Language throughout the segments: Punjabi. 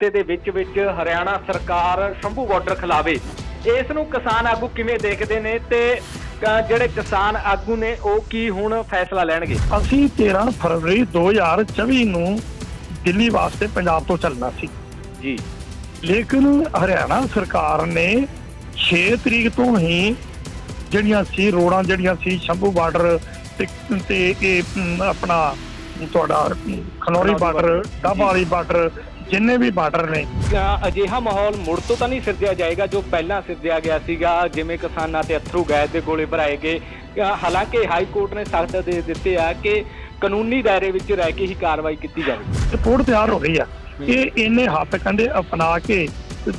ਹਫ਼ਤੇ ਦੇ ਵਿੱਚ ਵਿੱਚ ਹਰਿਆਣਾ ਸਰਕਾਰ ਸ਼ੰਭੂ ਬਾਰਡਰ ਖਿਲਾਵੇ। ਇਸ ਨੂੰ ਕਿਸਾਨ ਆਗੂ ਕਿਵੇਂ ਦੇਖਦੇ ਨੇ ਤੇ ਜਿਹੜੇ ਕਿਸਾਨ ਆਗੂ ਨੇ ਉਹ ਕੀ ਹੁਣ ਫੈਸਲਾ ਲੈਣਗੇ? ਅਸੀਂ 13 ਫਰਵਰੀ 2024 ਨੂੰ ਦਿੱਲੀ ਵਾਸਤੇ ਪੰਜਾਬ ਤੋਂ ਚੱਲਣਾ ਸੀ। ਜੀ। ਲੇਕਿਨ ਹਰਿਆਣਾ ਸਰਕਾਰ ਨੇ 6 ਤਰੀਕ ਤੋਂ ਹੀ ਜਿਹੜੀਆਂ ਸੀ ਰੋਡਾਂ ਜਿਹੜੀਆਂ ਸੀ ਸ਼ੰਭੂ ਬਾਰਡਰ ਤੇ ਤੇ ਇਹ ਆਪਣਾ ਤੁਹਾਡਾ ਖਨੌਰੀ ਬਾਰਡਰ ਡੱਬ ਵਾਲੀ ਬਾਰਡਰ ਜਿੰਨੇ ਵੀ ਬਾਰਡਰ ਨੇ। ਅਜਿਹਾ ਮਾਹੌਲ ਮੁੜ ਤੋਂ ਤਾਂ ਨਹੀਂ ਸਿਰਜਿਆ ਜਾਏਗਾ ਜੋ ਪਹਿਲਾਂ ਸਿਰਜਿਆ ਗਿਆ ਸੀਗਾ। ਜਿਵੇਂ ਕਿਸਾਨਾਂ ਤੇ ਅਥਰੂ ਗੈਸ ਦੇ ਗੋਲੇ ਭਰਾਏ ਗਏ। ਹਾਲਾਂਕਿ ਹਾਈ ਕੋਰਟ ਨੇ ਸਖਤ ਦੇ ਦਿੱਤੇ ਆ ਕਿ ਕਾਨੂੰਨੀ ਦਾਇਰੇ ਵਿੱਚ ਰਹਿ ਕੇ ਹੀ ਕਾਰਵਾਈ ਕੀਤੀ ਜਾਵੇ। ਰਿਪੋਰਟ ਤਿਆਰ ਹੋ ਰਹੀ ਆ। ਇਹ ਇਹਨੇ ਹੱਥ ਕੰਡੇ ਅਪਣਾ ਕੇ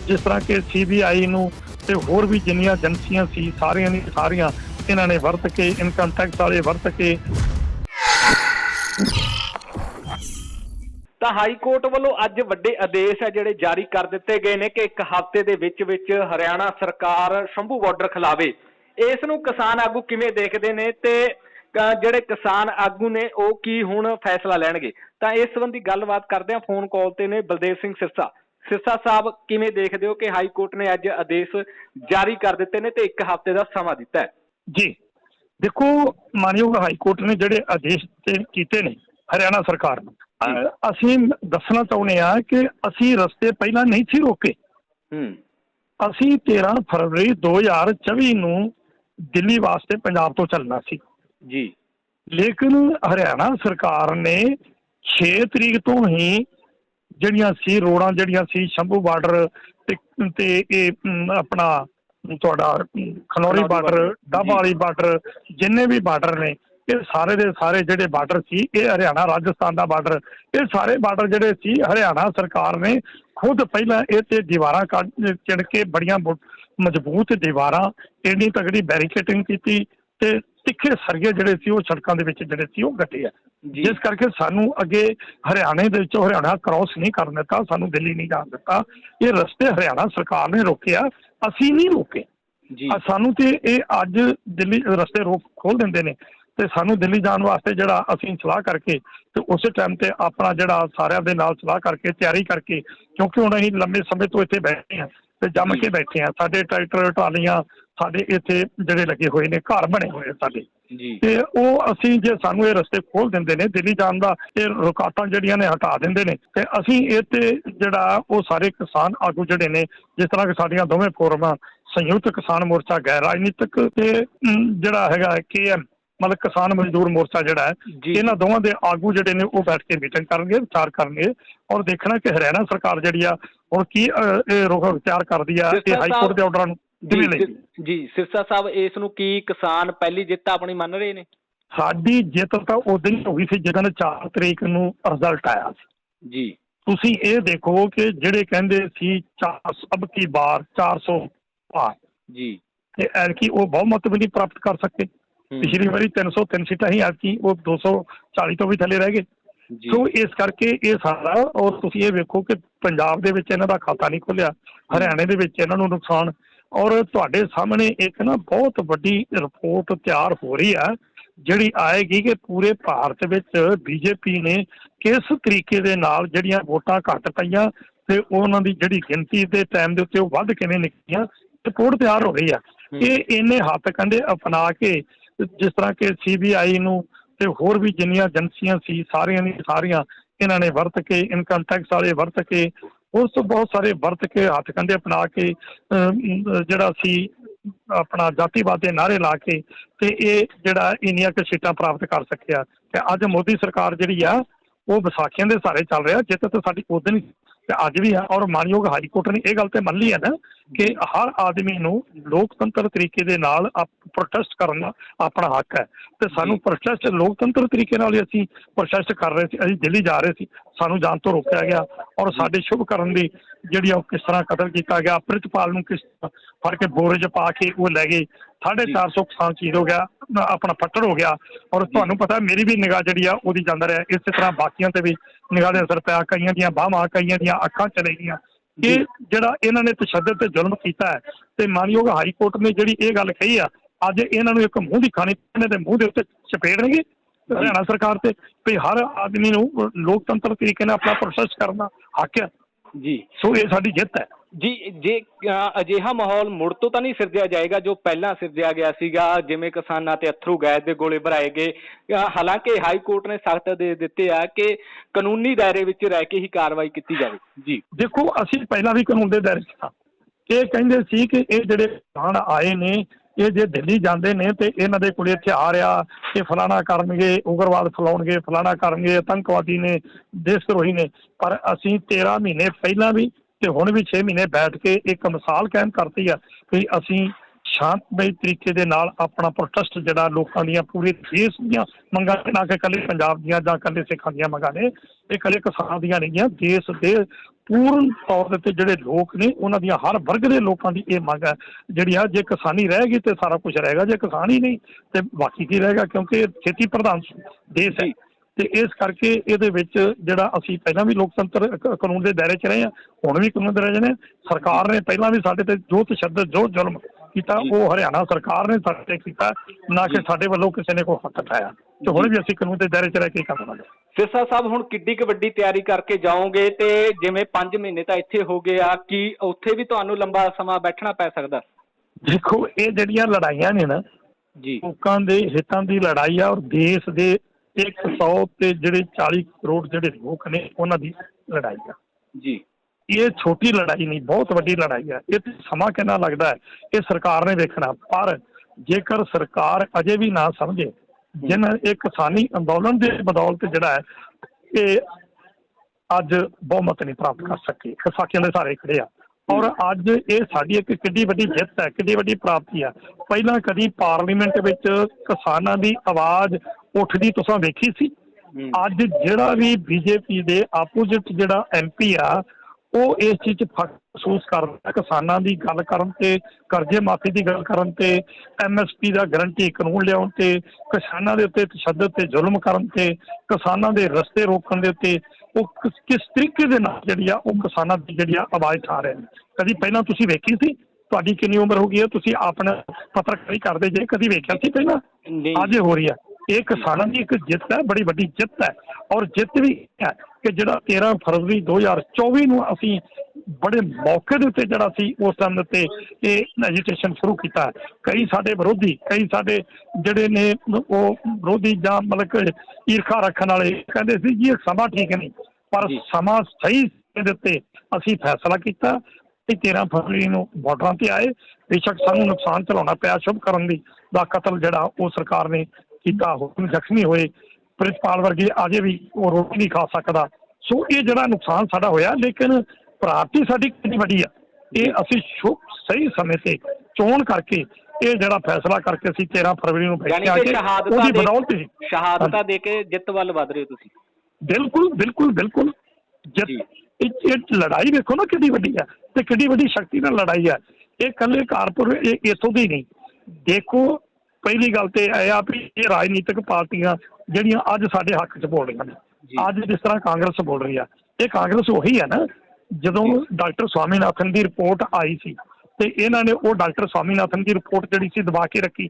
ਜਿਸ ਤਰ੍ਹਾਂ ਕਿ ਸੀਬੀਆਈ ਨੂੰ ਤੇ ਹੋਰ ਵੀ ਜਿੰਨੀਆਂ ਏਜੰਸੀਆਂ ਸੀ ਸਾਰੀਆਂ ਦੀ ਸਾਰੀਆਂ ਇਹਨਾਂ ਨੇ ਵਰਤ ਕੇ ਇਨਕਮ ਟੈਕਸ ਵਾਲੇ ਵਰਤ ਕੇ ਤਾਂ ਹਾਈ ਕੋਰਟ ਵੱਲੋਂ ਅੱਜ ਵੱਡੇ ਆਦੇਸ਼ ਹੈ ਜਿਹੜੇ ਜਾਰੀ ਕਰ ਦਿੱਤੇ ਗਏ ਨੇ ਕਿ ਇੱਕ ਹਫ਼ਤੇ ਦੇ ਵਿੱਚ ਵਿੱਚ ਹਰਿਆਣਾ ਸਰਕਾਰ ਸ਼ੰਭੂ ਬਾਰਡਰ ਖਿਲਾਵੇ। ਇਸ ਨੂੰ ਕਿਸਾਨ ਆਗੂ ਕਿਵੇਂ ਦੇਖਦੇ ਨੇ ਤੇ ਜਿਹੜੇ ਕਿਸਾਨ ਆਗੂ ਨੇ ਉਹ ਕੀ ਹੁਣ ਫੈਸਲਾ ਲੈਣਗੇ? ਤਾਂ ਇਸ ਸੰਬੰਧੀ ਗੱਲਬਾਤ ਕਰਦੇ ਹਾਂ। ਫੋਨ ਕਾਲ ਤੇ ਨੇ ਬਲਦੇਵ ਸਿੰਘ ਸਿਰਸਾ। ਸਿਰਸਾ ਸਾਹਿਬ, ਕਿਵੇਂ ਦੇਖਦੇ ਹੋ ਕਿ ਹਾਈ ਕੋਰਟ ਨੇ ਅੱਜ ਆਦੇਸ਼ ਜਾਰੀ ਕਰ ਦਿੱਤੇ ਨੇ ਤੇ ਇੱਕ ਹਫ਼ਤੇ ਦਾ ਸਮਾਂ ਦਿੱਤਾ ਹੈ? ਜੀ, ਦੇਖੋ, ਮਾਨਯੋਗ ਹਾਈ ਕੋਰਟ ਨੇ ਜਿਹੜੇ ਆਦੇਸ਼ ਕੀਤੇ ਨੇ ਹਰਿਆਣਾ ਸਰਕਾਰ ਨੂੰ ਅਸੀਂ ਦੱਸਣਾ ਚਾਹੁੰਦੇ ਆ ਕਿ ਅਸੀਂ ਰਸਤੇ ਪਹਿਲਾਂ ਨਹੀਂ ਸੀ ਰੋਕੇ। ਹੂੰ। ਅਸੀਂ 13 ਫਰਵਰੀ 2024 ਨੂੰ ਦਿੱਲੀ ਵਾਸਤੇ ਪੰਜਾਬ ਤੋਂ ਚੱਲਣਾ ਸੀ। ਜੀ। ਲੇਕਿਨ ਹਰਿਆਣਾ ਸਰਕਾਰ ਨੇ 6 ਤਰੀਕ ਤੋਂ ਹੀ ਜਿਹੜੀਆਂ ਸੀ ਰੋਡਾਂ ਜਿਹੜੀਆਂ ਸੀ ਸ਼ੰਭੂ ਬਾਰਡਰ ਤੇ ਤੇ ਇਹ ਅਮ, ਆਪਣਾ ਤੁਹਾਡਾ ਅਮ, ਖਨੌਰੀ ਬਾਰਡਰ ਡੱਬ ਵਾਲੀ ਬਾਰਡਰ ਜਿੰਨੇ ਵੀ ਬਾਰਡਰ ਨੇ ਇਹ ਸਾਰੇ ਦੇ ਸਾਰੇ ਜਿਹੜੇ ਬਾਰਡਰ ਸੀ ਇਹ ਹਰਿਆਣਾ ਰਾਜਸਥਾਨ ਦਾ ਬਾਰਡਰ ਇਹ ਸਾਰੇ ਬਾਰਡਰ ਜਿਹੜੇ ਸੀ ਹਰਿਆਣਾ ਸਰਕਾਰ ਨੇ ਖੁਦ ਪਹਿਲਾਂ ਇਹ ਤੇ ਦੀਵਾਰਾਂ ਕੱਢ ਚਿਣ ਕੇ ਬੜੀਆਂ ਮਜ਼ਬੂਤ ਦੀਵਾਰਾਂ ਇੰਨੀ ਤਗੜੀ ਬੈਰੀਕੇਟਿੰਗ ਕੀਤੀ ਤੇ ਤਿੱਖੇ ਸਰਗੇ ਜਿਹੜੇ ਸੀ ਉਹ ਸੜਕਾਂ ਦੇ ਵਿੱਚ ਜਿਹੜੇ ਸੀ ਉਹ ਗੱਡੇ ਆ। ਜਿਸ ਕਰਕੇ ਸਾਨੂੰ ਅੱਗੇ ਹਰਿਆਣੇ ਦੇ ਵਿੱਚੋਂ ਹਰਿਆਣਾ ਕ੍ਰਾਸ ਨਹੀਂ ਕਰਨ ਦਿੱਤਾ ਸਾਨੂੰ ਦਿੱਲੀ ਨਹੀਂ ਜਾਣ ਦਿੱਤਾ। ਇਹ ਰਸਤੇ ਹਰਿਆਣਾ ਸਰਕਾਰ ਨੇ ਰੋਕਿਆ ਅਸੀਂ ਨਹੀਂ ਰੋਕੇ। ਜੀ। ਸਾਨੂੰ ਤੇ ਇਹ ਅੱਜ ਦਿੱਲੀ ਰਸਤੇ ਰੋਕ ਖੋਲ ਦਿੰਦੇ ਨੇ। ਤੇ ਸਾਨੂੰ ਦਿੱਲੀ ਜਾਣ ਵਾਸਤੇ ਜਿਹੜਾ ਅਸੀਂ ਸਲਾਹ ਕਰਕੇ ਤੇ ਉਸੇ ਟਾਈਮ ਤੇ ਆਪਣਾ ਜਿਹੜਾ ਸਾਰਿਆਂ ਦੇ ਨਾਲ ਸਲਾਹ ਕਰਕੇ ਤਿਆਰੀ ਕਰਕੇ ਕਿਉਂਕਿ ਹੁਣ ਅਸੀਂ ਲੰਬੇ ਸਮੇਂ ਤੋਂ ਇੱਥੇ ਬੈਠੇ ਆ ਤੇ ਜੰਮ ਕੇ ਬੈਠੇ ਆ ਸਾਡੇ ਟਰੈਕਟਰ ਟਰਾਲੀਆਂ ਸਾਡੇ ਇੱਥੇ ਜਿਹੜੇ ਲੱਗੇ ਹੋਏ ਨੇ ਘਰ ਬਣੇ ਹੋਏ ਸਾਡੇ। ਤੇ ਉਹ ਅਸੀਂ ਜੇ ਸਾਨੂੰ ਇਹ ਰਸਤੇ ਖੋਲ ਦਿੰਦੇ ਨੇ ਦਿੱਲੀ ਜਾਣ ਦਾ ਇਹ ਰੁਕਾਵਟਾਂ ਜਿਹੜੀਆਂ ਨੇ ਹਟਾ ਦਿੰਦੇ ਨੇ ਤੇ ਅਸੀਂ ਇਹ ਤੇ ਜਿਹੜਾ ਉਹ ਸਾਰੇ ਕਿਸਾਨ ਆਗੂ ਜਿਹੜੇ ਨੇ ਜਿਸ ਤਰ੍ਹਾਂ ਕਿ ਸਾਡੀਆਂ ਦੋਵੇਂ ਫੋਰਮਾਂ ਸੰਯੁਕਤ ਕਿਸਾਨ ਮੋਰਚਾ ਗੈਰ ਰਾਜਨੀਤਿਕ ਤੇ ਜਿਹੜਾ ਹੈਗਾ ਕੇਐਮ ਮਤਲਬ ਕਿਸਾਨ ਮਜ਼ਦੂਰ ਮੋਰਚਾ ਜਿਹੜਾ ਹੈ ਇਹਨਾਂ ਦੋਵਾਂ ਦੇ ਆਗੂ ਜਿਹੜੇ ਨੇ ਉਹ ਬੈਠ ਕੇ ਮੀਟਿੰਗ ਕਰਨਗੇ ਵਿਚਾਰ ਕਰਨਗੇ ਔਰ ਦੇਖਣਾ ਕਿ ਹਰਿਆਣਾ ਸਰਕਾਰ ਜਿਹੜੀ ਆ ਹੁਣ ਕੀ ਇਹ ਰੁਖ ਵਿਚਾਰ ਕਰਦੀ ਆ ਇਹ ਹਾਈ ਕੋਰਟ ਦੇ ਆਰਡਰਾਂ ਨੂੰ ਕਿਵੇਂ ਲੈਂਦੀ ਜੀ ਸਿਰਸਾ ਸਾਹਿਬ ਇਸ ਨੂੰ ਕੀ ਕਿਸਾਨ ਪਹਿਲੀ ਜਿੱਤ ਆਪਣੀ ਮੰਨ ਰਹੇ ਨੇ? ਸਾਡੀ ਜਿੱਤ ਤਾਂ ਉਦੋਂ ਹੀ ਹੋ ਗਈ ਸੀ ਜਦੋਂ 4 ਤਰੀਕ ਨੂੰ ਰਿਜ਼ਲਟ ਆਇਆ ਸੀ। ਜੀ। ਤੁਸੀਂ ਇਹ ਦੇਖੋ ਕਿ ਜਿਹੜੇ ਕਹਿੰਦੇ ਸੀ 400 ਅਬ ਕੀ ਬਾਰ 400 ਪਾਰ। ਜੀ। ਤੇ ਐਲਕੀ ਉਹ ਬਹੁਮਤ ਵੀ ਨਹੀਂ ਪ੍ਰਾਪਤ ਕਰ ਸਕੇ। ਪਿਛਲੀ ਵਾਰੀ 303 ਸੀਟਾਂ ਹੀ ਐਲਕੀ ਉਹ 240 ਤੋਂ ਵੀ ਥੱਲੇ ਰਹਿ ਗਏ। ਸੋ ਇਸ ਕਰਕੇ ਇਹ ਸਾਰਾ ਔਰ ਤੁਸੀਂ ਇਹ ਵੇਖੋ ਕਿ ਪੰਜਾਬ ਦੇ ਵਿੱਚ ਇਹਨਾਂ ਦਾ ਖਾਤਾ ਨਹੀਂ ਖੁੱਲਿਆ ਹਰਿਆਣੇ ਦੇ ਵਿੱਚ ਇਹਨਾਂ ਨੂੰ ਨੁਕਸਾਨ ਔਰ ਤੁਹਾਡੇ ਸਾਹਮਣੇ ਇੱਕ ਨਾ ਬਹੁਤ ਵੱਡੀ ਰਿਪੋਰਟ ਤਿਆਰ ਹੋ ਰਹੀ ਹੈ ਜਿਹੜੀ ਆਏਗੀ ਕਿ ਪੂਰੇ ਭਾਰਤ ਵਿੱਚ ਬੀਜੇਪੀ ਨੇ ਕਿਸ ਤਰੀਕੇ ਦੇ ਨਾਲ ਜਿਹੜੀਆਂ ਵੋਟਾਂ ਘੱਟ ਪਈਆਂ ਤੇ ਉਹਨਾਂ ਦੀ ਜਿਹੜੀ ਗਿਣਤੀ ਦੇ ਟਾਈਮ ਦੇ ਉੱਤੇ ਉਹ ਵੱਧ ਕਿਵੇਂ ਨਿਕਲੀਆਂ ਰਿਪੋਰਟ ਤਿਆਰ ਹੋ ਰਹੀ ਆ। ਇਹ ਇਹਨੇ ਹੱਥ ਕੰਡੇ ਅਪਣਾ ਕੇ ਜਿਸ ਤਰ੍ਹਾਂ ਕਿ ਸੀਬੀਆਈ ਨੂੰ ਤੇ ਹੋਰ ਵੀ ਜਿੰਨੀਆਂ ਏਜੰਸੀਆਂ ਸੀ, ਸਾਰੀਆਂ ਦੀ ਸਾਰੀਆਂ ਇਹਨਾਂ ਨੇ ਵਰਤ ਕੇ ਇਨਕਮ ਟੈਕਸ ਵਾਲੇ ਵਰਤ ਕੇ, ਉਸ ਤੋਂ ਬਹੁਤ ਸਾਰੇ ਵਰਤ ਕੇ, ਹੱਥ ਕੰਡੇ ਅਪਣਾ ਕੇ ਜਿਹੜਾ ਸੀ, ਆਪਣਾ ਜਾਤੀਵਾਦ ਦੇ ਨਾਅਰੇ ਲਾ ਕੇ ਤੇ ਇਹ ਜਿਹੜਾ ਇੰਨੀਆਂ ਕੁ ਸੀਟਾਂ ਪ੍ਰਾਪਤ ਕਰ ਸਕਿਆ। ਤੇ ਅੱਜ ਮੋਦੀ ਸਰਕਾਰ ਜਿਹੜੀ ਆ, ਉਹ ਵਿਸਾਖੀਆਂ ਦੇ ਸਾਰੇ ਚੱਲ ਰਿਹਾ ਜਿੱਤ ਤਾਂ ਸਾਡੀ ਉਦੋਂ ਹੀ ਤੇ ਅੱਜ ਵੀ ਆ ਔਰ ਮਾਨਯੋਗ ਹਾਈ ਕੋਰਟ ਨੇ ਇਹ ਗੱਲ ਤੇ ਮੰਨ ਲਈ ਹੈ ਨਾ ਕਿ ਹਰ ਆਦਮੀ ਨੂੰ ਲੋਕਤੰਤਰ ਤਰੀਕੇ ਦੇ ਨਾਲ ਪ੍ਰੋਟੈਸਟ ਕਰਨ ਦਾ ਆਪਣਾ ਹੱਕ ਹੈ ਤੇ ਸਾਨੂੰ। ਪ੍ਰੋਟੈਸਟ ਲੋਕਤੰਤਰ ਤਰੀਕੇ ਨਾਲ ਹੀ ਅਸੀਂ ਪ੍ਰੋਟੈਸਟ ਕਰ ਰਹੇ ਸੀ ਅਸੀਂ ਦਿੱਲੀ ਜਾ ਰਹੇ ਸੀ ਸਾਨੂੰ ਜਾਣ ਤੋਂ ਰੋਕਿਆ ਗਿਆ ਔਰ ਸਾਡੇ ਸ਼ੁਭ ਕਰਨ ਦੀ ਜਿਹੜੀ ਉਹ ਕਿਸ ਤਰ੍ਹਾਂ ਕਤਲ ਕੀਤਾ ਗਿਆ ਪ੍ਰਿਤਪਾਲ ਨੂੰ ਕਿਸ ਤਰ੍ਹਾਂ ਫੜ ਕੇ ਬੋਰੇ 'ਚ ਪਾ ਕੇ ਉਹ ਲੈ ਗਏ। ਸਾਢੇ ਜੀ। 400 ਕਿਸਾਨ ਸ਼ਹੀਦ ਹੋ ਗਿਆ ਆਪਣਾ ਫੱਟੜ ਹੋ ਗਿਆ ਔਰ ਤੁਹਾਨੂੰ ਪਤਾ ਮੇਰੀ ਵੀ ਨਿਗਾਹ ਜਿਹੜੀ ਆ ਉਹਦੀ ਜਾਂਦਾ ਰਿਹਾ। ਇਸੇ ਤਰ੍ਹਾਂ ਬਾਕੀਆਂ ਤੇ ਵੀ ਨਿਗਾਹ ਦੇ ਅਸਰ ਪਿਆ ਕਈਆਂ ਦੀਆਂ ਬਾਹਾਂ ਕਈਆਂ ਦੀਆਂ ਅੱਖਾਂ ਚਲੇ ਗਈਆਂ। ਇਹ ਜਿਹੜਾ ਇਹਨਾਂ ਨੇ ਤਸ਼ੱਦਦ ਤੇ ਜ਼ੁਲਮ ਕੀਤਾ ਹੈ ਤੇ ਮਾਨਯੋਗ ਹਾਈ ਕੋਰਟ ਨੇ ਜਿਹੜੀ ਇਹ ਗੱਲ ਕਹੀ ਆ ਅੱਜ ਇਹਨਾਂ ਨੂੰ ਇੱਕ ਮੂੰਹ ਦੀ ਖਾਣੀ ਇਹਨਾਂ ਦੇ ਮੂੰਹ ਦੇ ਉੱਤੇ ਚਪੇੜਨਗੇ ਹਰਿਆਣਾ ਸਰਕਾਰ ਤੇ ਵੀ ਹਰ ਆਦਮੀ ਨੂੰ ਲੋਕਤੰਤਰ ਤਰੀਕੇ ਨਾਲ ਆਪਣਾ ਪ੍ਰੋਸੈਸ ਕਰਨ ਹੱਕ ਹੈ। ਜੀ। ਸੋ ਇਹ ਸਾਡੀ ਜਿੱਤ ਹੈ। ਜੀ ਜੇ ਅਜਿਹਾ ਮਾਹੌਲ ਮੁੜ ਤੋਂ ਤਾਂ ਨਹੀਂ ਸਿਰਜਿਆ ਜਾਏਗਾ ਜੋ ਪਹਿਲਾਂ ਸਿਰਜਿਆ ਗਿਆ ਸੀਗਾ ਜਿਵੇਂ ਕਿਸਾਨਾਂ ਤੇ ਅਥਰੂ ਗੈਸ ਦੇ ਗੋਲੇ ਭਰਾਏ ਗਏ। ਹਾਲਾਂਕਿ ਹਾਈ ਕੋਰਟ ਨੇ ਸਖਤ ਦੇ ਦਿੱਤੇ ਆ ਕਿ ਕਾਨੂੰਨੀ ਦਾਇਰੇ ਵਿੱਚ ਰਹਿ ਕੇ ਹੀ ਕਾਰਵਾਈ ਕੀਤੀ ਜਾਵੇ। ਜੀ। ਦੇਖੋ ਅਸੀਂ ਪਹਿਲਾਂ ਵੀ ਕਾਨੂੰਨ ਦੇ ਦਾਇਰੇ 'ਚ ਸਾਂ। ਇਹ ਕਹਿੰਦੇ ਸੀ ਕਿ ਇਹ ਜਿਹੜੇ ਕਿਸਾਨ ਆਏ ਨੇ ਇਹ ਜੇ ਦਿੱਲੀ ਜਾਂਦੇ ਨੇ ਤੇ ਇਹਨਾਂ ਦੇ ਕੋਲੇ ਹਥਿਆਰ ਆ ਇਹ ਫਲਾਣਾ ਕਰਨਗੇ, ਉਗਰਵਾਦ ਫੈਲਾਉਣਗੇ, ਫਲਾਣਾ ਕਰਨਗੇ, ਆਤੰਕਵਾਦੀ ਨੇ ਦੇਸ਼ ਧਰੋਹੀ ਨੇ। ਪਰ ਅਸੀਂ 13 ਮਹੀਨੇ ਪਹਿਲਾਂ ਵੀ ਤੇ ਹੁਣ ਵੀ 6 ਮਹੀਨੇ ਬੈਠ ਕੇ ਇੱਕ ਮਿਸਾਲ ਕਾਇਮ ਕਰਤੀ ਆ ਕਿ ਅਸੀਂ ਸ਼ਾਂਤਮਈ ਤਰੀਕੇ ਦੇ ਨਾਲ ਆਪਣਾ ਪ੍ਰੋਟੈਸਟ ਜਿਹੜਾ ਲੋਕਾਂ ਦੀਆਂ ਪੂਰੇ ਦੇਸ਼ ਦੀਆਂ ਮੰਗਾਂ ਨੇ, ਨਾ ਕਿ ਇਕੱਲੇ ਪੰਜਾਬ ਦੀਆਂ ਜਾਂ ਇਕੱਲੇ ਸਿੱਖਾਂ ਦੀਆਂ ਮੰਗਾਂ ਨੇ ਇਹ ਇਕੱਲੇ ਕਿਸਾਨਾਂ ਦੀਆਂ ਨਹੀਂ ਗੀਆਂ ਦੇਸ਼ ਦੇ ਪੂਰਨ ਤੌਰ ਦੇ ਉੱਤੇ ਜਿਹੜੇ ਲੋਕ ਨੇ ਉਹਨਾਂ ਦੀਆਂ ਹਰ ਵਰਗ ਦੇ ਲੋਕਾਂ ਦੀ ਇਹ ਮੰਗ ਹੈ ਜਿਹੜੀ ਆ ਜੇ ਕਿਸਾਨੀ ਰਹਿ ਗਈ ਤੇ ਸਾਰਾ ਕੁਝ ਰਹੇਗਾ ਜੇ ਕਿਸਾਨ ਹੀ ਨਹੀਂ ਤੇ ਬਾਕੀ ਕੀ ਰਹੇਗਾ ਕਿਉਂਕਿ ਇਹ ਖੇਤੀ ਪ੍ਰਧਾਨ ਦੇਸ਼ ਹੈ ਜੀ। ਤੇ ਇਸ ਕਰਕੇ ਇਹਦੇ ਵਿੱਚ ਜਿਹੜਾ ਅਸੀਂ ਪਹਿਲਾਂ ਵੀ ਲੋਕਤੰਤਰ ਕਾਨੂੰਨ ਦੇ ਦਾਇਰੇ 'ਚ ਰਹੇ ਹਾਂ ਹੁਣ ਵੀ ਕਾਨੂੰਨ ਦੇ ਦਾਇਰੇ 'ਚ ਨੇ ਸਰਕਾਰ ਨੇ ਪਹਿਲਾਂ ਵੀ ਸਾਡੇ ਤੇ ਜੋ ਤਸ਼ੱਦਦ ਜੋ ਜ਼ੁਲਮ ਕੀਤਾ। ਉਹ ਹਰਿਆਣਾ ਸਰਕਾਰ ਨੇ ਸਾਡੇ ਕੀਤਾ ਨਾ ਕਿ। ਸਾਡੇ ਵੱਲੋਂ ਕਿਸੇ ਨੇ ਕੋਈ ਹੱਥ ਉਠਾਇਆ। ਤੇ ਹੁਣ ਵੀ ਅਸੀਂ ਕਾਨੂੰਨ ਦੇ ਦਾਇਰੇ 'ਚ ਰਹਿ ਕੇ ਕੰਮ ਕਰਾਂਗੇ। ਸਿਰਸਾ ਸਾਹਿਬ ਹੁਣ ਕਿੱਡੀ ਕੁ ਵੱਡੀ ਤਿਆਰੀ ਕਰਕੇ ਜਾਓਗੇ ਤੇ ਜਿਵੇਂ 5 ਮਹੀਨੇ ਤਾਂ ਇੱਥੇ ਹੋ ਗਏ ਆ ਕਿ ਉੱਥੇ ਵੀ ਤੁਹਾਨੂੰ ਲੰਬਾ ਸਮਾਂ ਬੈਠਣਾ ਪੈ ਸਕਦਾ? ਦੇਖੋ ਇਹ ਜਿਹੜੀਆਂ ਲੜਾਈਆਂ ਨੇ ਨਾ ਜੀ। ਲੋਕਾਂ ਦੇ ਹਿੱਤਾਂ ਦੀ ਲੜਾਈ ਆ ਔਰ ਦੇਸ਼ ਦੇ 100 ਤੇ ਜਿਹੜੇ 40 ਕਰੋੜ ਜਿਹੜੇ ਲੋਕ ਨੇ ਉਹਨਾਂ ਦੀ ਲੜਾਈ ਆ। ਜੀ। ਇਹ ਛੋਟੀ ਲੜਾਈ ਨਹੀਂ ਬਹੁਤ ਵੱਡੀ ਲੜਾਈ ਹੈ। ਇਹ ਸਮਾਂ ਕਿੰਨਾ ਲੱਗਦਾ ਹੈ ਇਹ ਸਰਕਾਰ ਨੇ ਵੇਖਣਾ। ਪਰ ਜੇਕਰ ਸਰਕਾਰ ਅਜੇ ਵੀ ਨਾ ਸਮਝੇ ਜਿਨ ਇਹ ਕਿਸਾਨੀ ਅੰਦੋਲਨ ਦੇ ਬਦੌਲਤ ਜਿਹੜਾ ਹੈ ਇਹ ਅੱਜ ਬਹੁਮਤ ਨਹੀਂ ਪ੍ਰਾਪਤ ਕਰ ਸਕੇ। ਕਿਸਾਨੀਆਂ ਦੇ ਸਾਰੇ ਖੜੇ ਆ। ਔਰ ਅੱਜ ਇਹ ਸਾਡੀ ਇੱਕ ਕਿੱਡੀ ਵੱਡੀ ਜਿੱਤ ਹੈ ਕਿੱਡੀ ਵੱਡੀ ਪ੍ਰਾਪਤੀ ਆ ਪਹਿਲਾਂ ਕਦੀ ਪਾਰਲੀਮੈਂਟ ਵਿੱਚ ਕਿਸਾਨਾਂ ਦੀ ਆਵਾਜ਼ ਉੱਠਦੀ ਤੁਸੀਂ ਵੇਖੀ ਸੀ। ਅੱਜ ਜਿਹੜਾ ਵੀ ਬੀਜੇਪੀ ਦੇ ਆਪੋਜ਼ਿਟ ਜਿਹੜਾ ਐਮਪੀ ਆ ਉਹ ਇਸ ਚੀਜ਼ 'ਚ ਫ਼ਰਕ ਮਹਿਸੂਸ ਕਰਦਾ ਕਿਸਾਨਾਂ ਦੀ ਗੱਲ ਕਰਨ ਤੇ ਕਰਜ਼ੇ ਮਾਫੀ ਦੀ ਗੱਲ ਕਰਨ ਤੇ ਐਮਐਸਪੀ ਦਾ ਗਰੰਟੀ ਕਾਨੂੰਨ ਲਿਆਉਣ ਤੇ ਕਿਸਾਨਾਂ ਦੇ ਉੱਤੇ ਤਸ਼ੱਦਦ ਤੇ ਜ਼ੁਲਮ ਕਰਨ ਤੇ ਕਿਸਾਨਾਂ ਦੇ ਰਸਤੇ ਰੋਕਣ ਦੇ ਉੱਤੇ ਉਹ ਕਿਸ- ਤਰੀਕੇ ਦੇ ਨਾਲ ਜਿਹੜੀ ਆ ਉਹ ਕਿਸਾਨਾਂ ਦੀ ਜਿਹੜੀ ਆ ਆਵਾਜ਼ ਉਠਾ ਰਹੇ ਨੇ। ਕਦੀ ਪਹਿਲਾਂ ਤੁਸੀਂ ਵੇਖੀ ਸੀ? ਤੁਹਾਡੀ ਕਿੰਨੀ ਉਮਰ ਹੋ ਗਈ ਹੈ? ਤੁਸੀਂ ਆਪਣਾ ਪੱਤਰਕਾਰੀ ਕਰਦੇ ਜੇ ਕਦੀ ਵੇਖਿਆ ਸੀ ਪਹਿਲਾਂ? ਅੱਜ ਹੋ ਰਹੀ ਹੈ। ਇਹ ਕਿਸਾਨਾਂ ਦੀ ਇੱਕ ਜਿੱਤ ਹੈ ਬੜੀ ਵੱਡੀ ਜਿੱਤ ਹੈ। ਔਰ ਜਿੱਤ ਵੀ ਹੈ। ਕਿ ਜਿਹੜਾ 13 ਫਰਵਰੀ 2024 ਨੂੰ ਅਸੀਂ ਬੜੇ ਮੌਕੇ ਦੇ ਉੱਤੇ ਜਿਹੜਾ ਸੀ ਉਸ ਟਾਈਮ ਦੇ ਉੱਤੇ ਇਹ ਐਜੀਟੇਸ਼ਨ ਸ਼ੁਰੂ ਕੀਤਾ। ਕਈ ਸਾਡੇ ਵਿਰੋਧੀ ਕਈ ਸਾਡੇ ਜਿਹੜੇ ਨੇ ਉਹ ਵਿਰੋਧੀ ਜਾਂ ਮਤਲਬ ਈਰਖਾ ਰੱਖਣ ਵਾਲੇ ਕਹਿੰਦੇ ਸੀ ਜੀ ਇਹ ਸਮਾਂ ਠੀਕ ਨਹੀਂ ਪਰ। ਸਮਾਂ ਸਹੀ ਦੇ ਉੱਤੇ ਅਸੀਂ ਫੈਸਲਾ ਕੀਤਾ ਕਿ 13 ਫਰਵਰੀ ਨੂੰ ਬਾਰਡਰਾਂ ਤੇ ਆਏ ਬੇਸ਼ੱਕ ਸਾਨੂੰ ਨੁਕਸਾਨ ਝੱਲਾਉਣਾ ਪਿਆ ਸ਼ੁਭ ਕਰਨ ਦੀ ਦਾ ਕਤਲ ਜਿਹੜਾ ਉਹ ਸਰਕਾਰ ਨੇ ਕੀਤਾ ਹੁਕਮ ਜ਼ਖਮੀ ਹੋਏ ਪ੍ਰਿਤਪਾਲ ਵਰਗੇ ਅਜੇ ਵੀ ਉਹ ਰੋਟੀ ਨਹੀਂ ਖਾ ਸਕਦਾ। ਸੋ ਇਹ ਜਿਹੜਾ ਨੁਕਸਾਨ ਸਾਡਾ ਹੋਇਆ ਲੇਕਿਨ ਪ੍ਰਾਪਤੀ ਸਾਡੀ ਕਿੰਨੀ ਵੱਡੀ ਆ ਇਹ ਅਸੀਂ ਸਹੀ ਸਮੇਂ ਤੇ ਚੋਣ ਕਰਕੇ ਇਹ ਜਿਹੜਾ ਫੈਸਲਾ ਕਰਕੇ ਅਸੀਂ 13 ਫਰਵਰੀ ਨੂੰ ਬੈਠੇ ਆ ਕਿ ਉਹਦੀ ਬਦੌਲਤ ਹੀ। ਸ਼ਹਾਦਤਾਂ ਦੇ ਕੇ ਜਿੱਤ ਵੱਲ ਵਧ ਰਹੇ ਹੋ ਤੁਸੀਂ। ਬਿਲਕੁਲ ਬਿਲਕੁਲ ਬਿਲਕੁਲ। ਜਿੱਤ ਜੀ। ਇਹ ਲੜਾਈ ਵੇਖੋ ਨਾ ਕਿੰਨੀ ਵੱਡੀ ਹੈ ਤੇ ਕਿੰਨੀ ਵੱਡੀ ਸ਼ਕਤੀ ਨਾਲ ਲੜਾਈ ਹੈ ਇਹ ਕੱਲੇ ਕਾਰਪੋਰ ਇਹ ਇਥੋਂ ਦੀ ਨਹੀਂ। ਦੇਖੋ ਪਹਿਲੀ ਗੱਲ ਤੇ ਇਹ ਆ ਵੀ ਇਹ ਰਾਜਨੀਤਿਕ ਪਾਰਟੀਆਂ ਜਿਹੜੀਆਂ ਅੱਜ ਸਾਡੇ ਹੱਕ 'ਚ ਬੋਲ ਰਹੀਆਂ ਨੇ। ਅੱਜ ਜਿਸ ਤਰ੍ਹਾਂ ਕਾਂਗਰਸ ਬੋਲ ਰਹੀ ਆ। ਇਹ ਕਾਂਗਰਸ ਉਹੀ ਹੈ ਨਾ ਜਦੋਂ ਡਾਕਟਰ ਸਵਾਮੀਨਾਥਨ ਦੀ ਰਿਪੋਰਟ ਆਈ ਸੀ ਤੇ ਇਹਨਾਂ ਨੇ ਉਹ ਡਾਕਟਰ ਸਵਾਮੀਨਾਥਨ ਦੀ ਰਿਪੋਰਟ ਜਿਹੜੀ ਸੀ ਦਬਾ ਕੇ ਰੱਖੀ।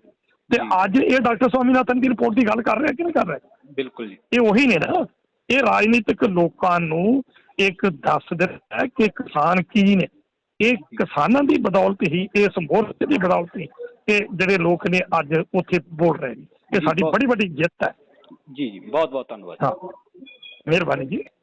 ਤੇ। ਅੱਜ ਇਹ ਡਾਕਟਰ ਸਵਾਮੀਨਾਥਨ ਦੀ ਰਿਪੋਰਟ ਦੀ ਗੱਲ ਕਰ ਰਿਹਾ ਕਿ ਨਹੀਂ ਕਰ ਰਿਹਾ? ਬਿਲਕੁਲ ਜੀ। ਇਹ ਉਹੀ ਨੇ ਨਾ ਇਹ ਰਾਜਨੀਤਿਕ ਲੋਕਾਂ ਨੂੰ ਇੱਕ ਦੱਸ ਦਿੱਤਾ ਹੈ ਕਿ ਕਿਸਾਨ ਕੀ ਨੇ। ਇਹ ਕਿਸਾਨਾਂ ਦੀ ਬਦੌਲਤ ਹੀ ਇਸ ਮੋਰਚੇ ਦੀ ਬਦੌਲਤ ਹੀ ਇਹ ਜਿਹੜੇ ਲੋਕ ਨੇ ਅੱਜ ਉੱਥੇ ਬੋਲ ਰਹੇ ਨੇ। ਇਹ ਸਾਡੀ ਬੜੀ ਵੱਡੀ ਜਿੱਤ ਹੈ। ਜੀ ਜੀ ਬਹੁਤ ਬਹੁਤ ਧੰਨਵਾਦ ਹਾਂ। ਮਿਹਰਬਾਨੀ ਜੀ।